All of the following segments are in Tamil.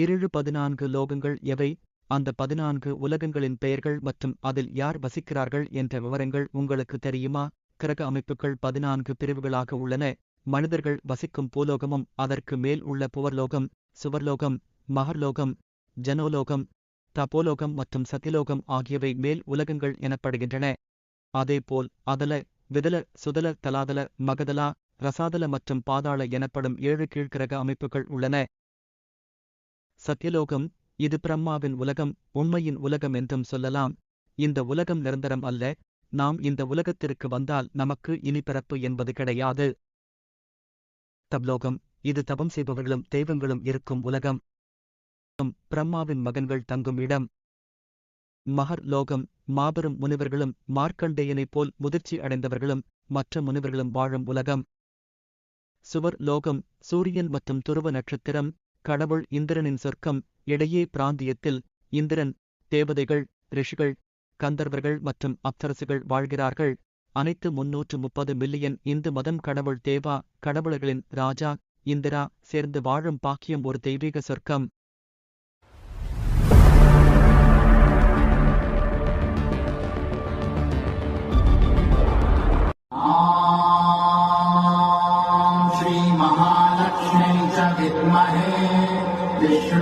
இருழு பதினான்கு லோகங்கள் எவை? அந்த பதினான்கு உலகங்களின் பெயர்கள் மற்றும் அதில் யார் வசிக்கிறார்கள் என்ற விவரங்கள் உங்களுக்கு தெரியுமா? கிரக அமைப்புகள் பதினான்கு பிரிவுகளாக உள்ளன. மனிதர்கள் வசிக்கும் பூலோகமும் அதற்கு மேல் உள்ள புவர்லோகம் சுவர்லோகம் மகர்லோகம் ஜனோலோகம் தபோலோகம் மற்றும் சத்தியலோகம் ஆகியவை மேல் உலகங்கள் எனப்படுகின்றன. அதேபோல் அதல விதல சுதல தலாதல மகதலா ரசாதல மற்றும் பாதாள எனப்படும் ஏழு கீழ்கிரக அமைப்புகள் உள்ளன. சத்தியலோகம் இது பிரம்மாவின் உலகம் உண்மையின் உலகம் என்றும் சொல்லலாம். இந்த உலகம் நிரந்தரம் அல்ல. நாம் இந்த உலகத்திற்கு வந்தால் நமக்கு இனி பிறப்பு என்பது கிடையாது. தப்லோகம் இது தபம் செய்பவர்களும் தெய்வங்களும் இருக்கும் உலகம். பிரம்மாவின் மகன்கள் தங்கும் இடம். மகர் லோகம் மாபெரும் முனிவர்களும் மார்க்கண்டேயனைப் போல் முதிர்ச்சி அடைந்தவர்களும் மற்ற முனிவர்களும் வாழும் உலகம். சுவர் லோகம் சூரியன் மற்றும் துருவ நட்சத்திரம். கடவுள் இந்திரனின் சொர்க்கம் இடையே பிராந்தியத்தில் இந்திரன் தேவதைகள் ரிஷிகள் கந்தர்வர்கள் மற்றும் அப்சரசுகள் வாழ்கிறார்கள். அனைத்து முன்னூற்று முப்பது மில்லியன் இந்து மதம் கடவுள் தேவா கடவுளர்களின் ராஜா இந்திரா சேர்ந்து வாழும் பாக்கியம் ஒரு தெய்வீக சொர்க்கம்.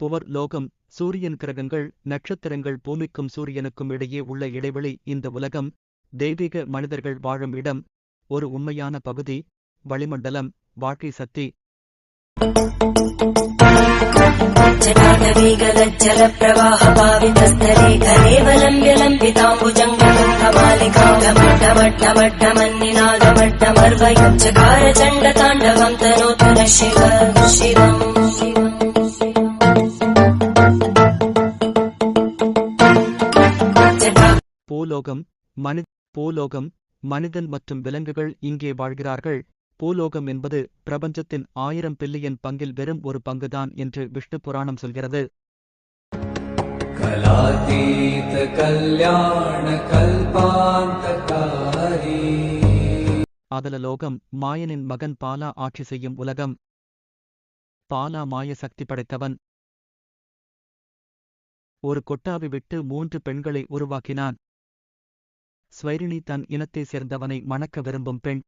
புவர் லோகம் சூரியன் கிரகங்கள் நட்சத்திரங்கள் பூமிக்கும் சூரியனுக்கும் இடையே உள்ள இடைவெளி இந்த உலகம் தெய்வீக மனிதர்கள் வாழும் இடம் ஒரு உண்மையான பகுதி வளிமண்டலம் வாழ்க்கை சக்தி जटाटवीगलज्जलप्रवाहपावितस्तरे कलेवलम्ब्य लम्बिताम्बुजङ्गमट्टमट्टमट्टमन्निनादमट्टमर्वयुच्चकार चण्डताण्डवम् तनोतु न शिव शिवम् பூலோகம் மனி பூலோகம் மனிதன் மற்றும் விலங்குகள் இங்கே வாழ்கிறார்கள். பூலோகம் என்பது பிரபஞ்சத்தின் ஆயிரம் பில்லியன் பங்கில் வெறும் ஒரு பங்குதான் என்று விஷ்ணு புராணம் சொல்கிறது. கலாதீத கல்யாண ஆதலலோகம் மாயனின் மகன் பாலா ஆட்சி செய்யும் உலகம். பாலா மாய சக்தி படைத்தவன். ஒரு கொட்டாவி விட்டு மூன்று பெண்களை உருவாக்கினான். ஸ்வைரிணி தன் இனத்தைச் சேர்ந்தவனை மணக்க விரும்பும் பெண்.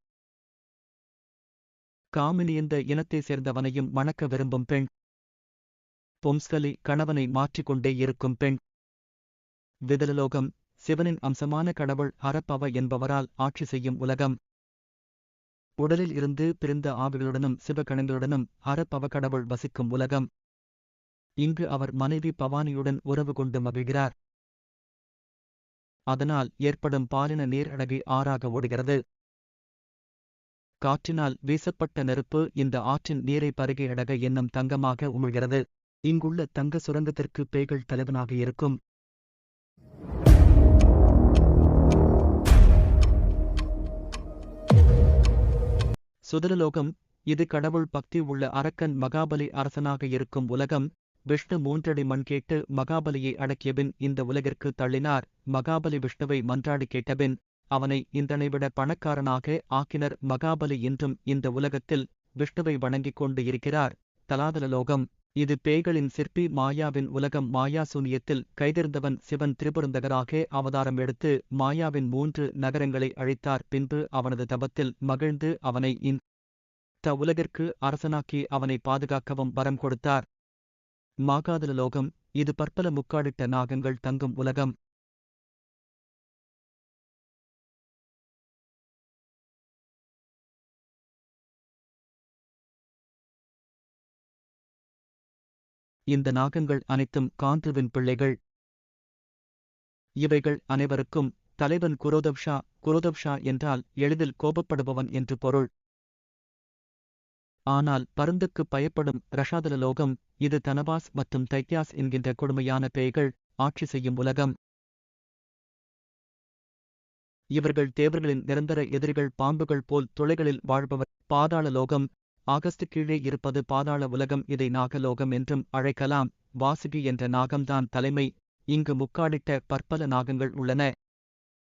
காமினி இந்த இனத்தைச் சேர்ந்தவனையும் மணக்க விரும்பும் பெண். பொம்ஸ்கலி கணவனை மாற்றிக்கொண்டே இருக்கும் பெண். விதலலோகம் சிவனின் அம்சமான கடவுள் ஹரப்பவ என்பவரால் ஆட்சி செய்யும் உலகம். உடலில் இருந்து பிரிந்த ஆவிகளுடனும் சிவகணங்களுடனும் ஹரப்பவ கடவுள் வசிக்கும் உலகம். இங்கு அவர் மனைவி பவானியுடன் உறவு கொண்டு மகிழ்கிறார். அதனால் ஏற்படும் பாலின நீர் அழகி ஆறாக ஓடுகிறது. காற்றினால் வீசப்பட்ட நெருப்பு இந்த ஆற்றின் நீரை பருகி அடக என்னும் தங்கமாக உமிழ்கிறது. இங்குள்ள தங்க சுரங்கத்திற்கு பேய்கள் தலைவனாக இருக்கும். சுதரலோகம் இது கடவுள் பக்தி உள்ள அரக்கன் மகாபலி அரசனாக இருக்கும் உலகம். விஷ்ணு மூன்றடி மண் கேட்டு மகாபலியை அடக்கியபின் இந்த உலகிற்கு தள்ளினார். மகாபலி விஷ்ணுவை மன்றாடி கேட்டபின் அவனை இந்தனை விட பணக்காரனாக ஆக்கினர் மகாபலி என்றும் இந்த உலகத்தில் விஷ்ணுவை வணங்கிக் கொண்டு இருக்கிறார். தலாதலலோகம் இது பேய்களின் சிற்பி மாயாவின் உலகம். மாயா சூனியத்தில் சிவன் திரிபுரந்தகராக அவதாரம் எடுத்து மாயாவின் மூன்று நகரங்களை அழித்தார். பின்பு அவனது தபத்தில் மகிழ்ந்து அவனை இந்த உலகிற்கு அரசனாக்கி அவனை பாதுகாக்கவும் வரம் கொடுத்தார். மாகாதல லோகம் இது பற்பல முக்காடிட்ட நாகங்கள் தங்கும் உலகம். இந்த நாகங்கள் அனைத்தும் காந்துவின் பிள்ளைகள். இவைகள் அனைவருக்கும் தலைவன் குரோதப்ஷா குரோதப்ஷா என்றால் எளிதில் கோபப்படுபவன் என்று பொருள். ஆனால் பருந்துக்கு பயப்படும் ரஷாதல லோகம் இது தனவாஸ் மற்றும் தைத்யாஸ் என்கின்ற கொடுமையான பேய்கள் ஆட்சி செய்யும் உலகம். இவர்கள் தேவர்களின் நிரந்தர எதிரிகள் பாம்புகள் போல் துளைகளில் வாழ்பவர் பாதாள லோகம். ஆகஸ்ட் கீழே இருப்பது பாதாள உலகம் இதை நாகலோகம் என்றும் அழைக்கலாம். வாசுகி என்ற நாகம்தான் தலைமை. இங்கு முக்காடிட்ட பற்பல நாகங்கள் உள்ளன.